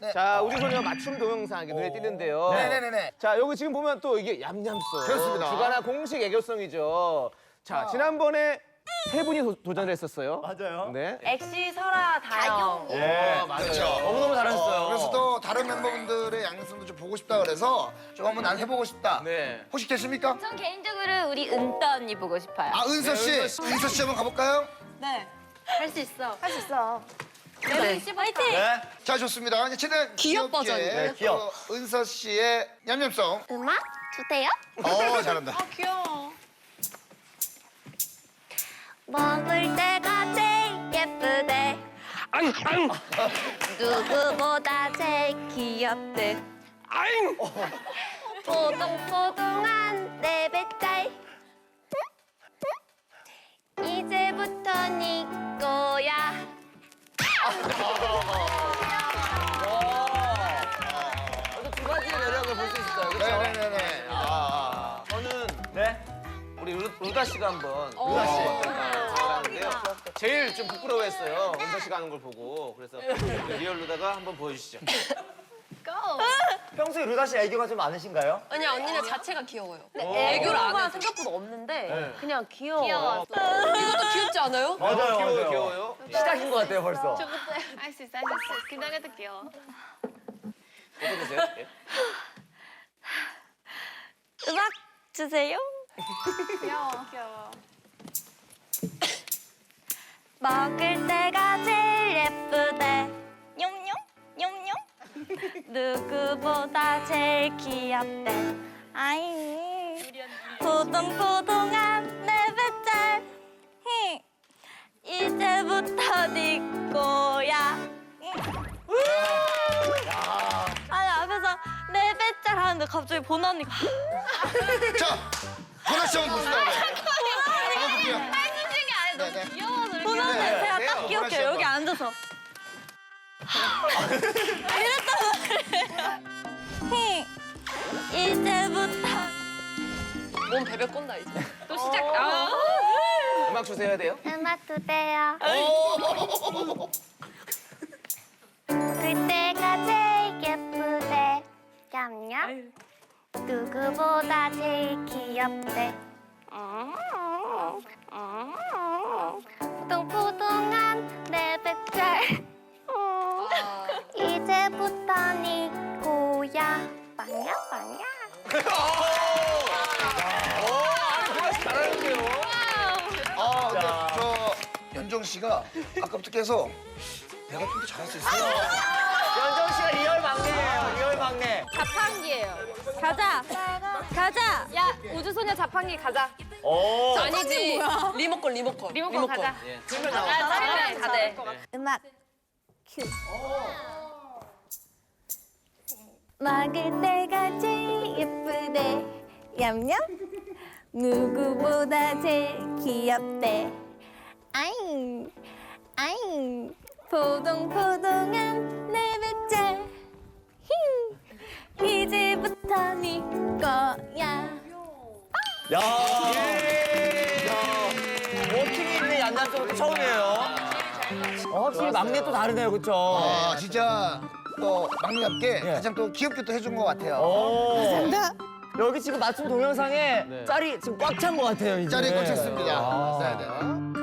네. 자, 우주 소녀 맞춤 동영상 이렇게 눈에 띄는데요. 네네네네. 자, 여기 지금 보면 또 이게 얌얌송. 그렇습니다. 주간화 공식 애교송이죠. 자, 지난번에 세 분이 도, 도전을 했었어요. 맞아요. 네. 엑시, 설아, 다영. 예. 그렇죠. 너무너무 잘하셨어요. 그래서 또 다른 멤버분들의 양성도 좀 보고 싶다 그래서 좀 한번 난 해보고 싶다. 네. 혹시 됐습니까? 전 개인적으로 우리 은따 언니 보고 싶어요. 아 은서 씨, 네, 은서 은서 씨 한번 가볼까요? 네. 할 수 있어. 할 수 있어. 네. 레몬 씨 화이팅! 네. 자 좋습니다. 이제 최대한 귀엽 귀엽게 버전이에요. 네, 귀엽. 또 은서 씨의 냠냠송. 음악 주세요. 어 잘한다. 귀여워. 먹을 때가 제일 예쁘대. 누구보다 제일 귀엽대. 뽀동뽀동한 내배 루다 씨가 한번 어. 루다 씨 잘하는데요. 제일 좀 부끄러워했어요. 은서 씨가 하는 걸 보고. 그래서 리얼 루다가 한번 보여주시죠. 평소에 루다 씨 애교가 좀 많으신가요? 아니 언니는 자체가 귀여워요. 애교를 안 해. 생각보다 없는데 그냥 귀여워. 귀여워. 이것도 귀엽지 않아요? 맞아요, 귀여워요, 맞아요. 귀여워요. 시작인 것 같아요, 벌써. 할 수 있어, 할 수 있어. 기다려도 귀여워. 보세요. 예. 음악 주세요. 귀여워, 귀여워. 먹을 때가 제일 예쁘대. 뇽뇽 뇽뇽. 누구보다 제일 귀엽대. 아이. 포동포동한 내 배짤. 히. 이제부터 네 거야. 아니 앞에서 내 배짤 하는데 갑자기 보나 언니가 자 씨 한번. 한번 볼게요. 해주신 게 아니라 네, 네. 귀여워서 보나 언니 네, 제가 네, 딱씨 기억해요 여기. 앉아서 이랬단 말이에요 이제부터 몸 베베 꼰다 이제. 또 시작. 어. 아. 음악 주세요 해야 돼요? 음악 주세요 오. 누구보다 제일 귀엽대 포동포동한 내 배짤 이제부터 네 거야 빵야 빵야. 아저 연정 씨가 아까부터 계속 내가 좀 더 잘할 수 있어요. 자판기예요. 가자. 가자. 야 우주소녀 자판기 가자. 오. 아니지. 리모컨, 리모컨. 리모컨 가자. 예. 아, 짜리면 다 돼. 음악 큐. 먹을 때가 제일 예쁘대. 얌얌? 누구보다 제일 귀엽대. 아잉 아잉. 포동포동한 내 야. 야. 워킹이 있는 얀단소도 처음이에요. 어, 확실히 막내 또 다르네요, 그쵸? 아 진짜 또 막내답게 예. 가장 또 귀엽게 또 해준 것 같아요. 오. 여기 지금 맞춤 동영상에 네. 짤이 지금 꽉 찬 것 같아요, 이제. 짤이 꽂혔습니다. 아. 네, 네.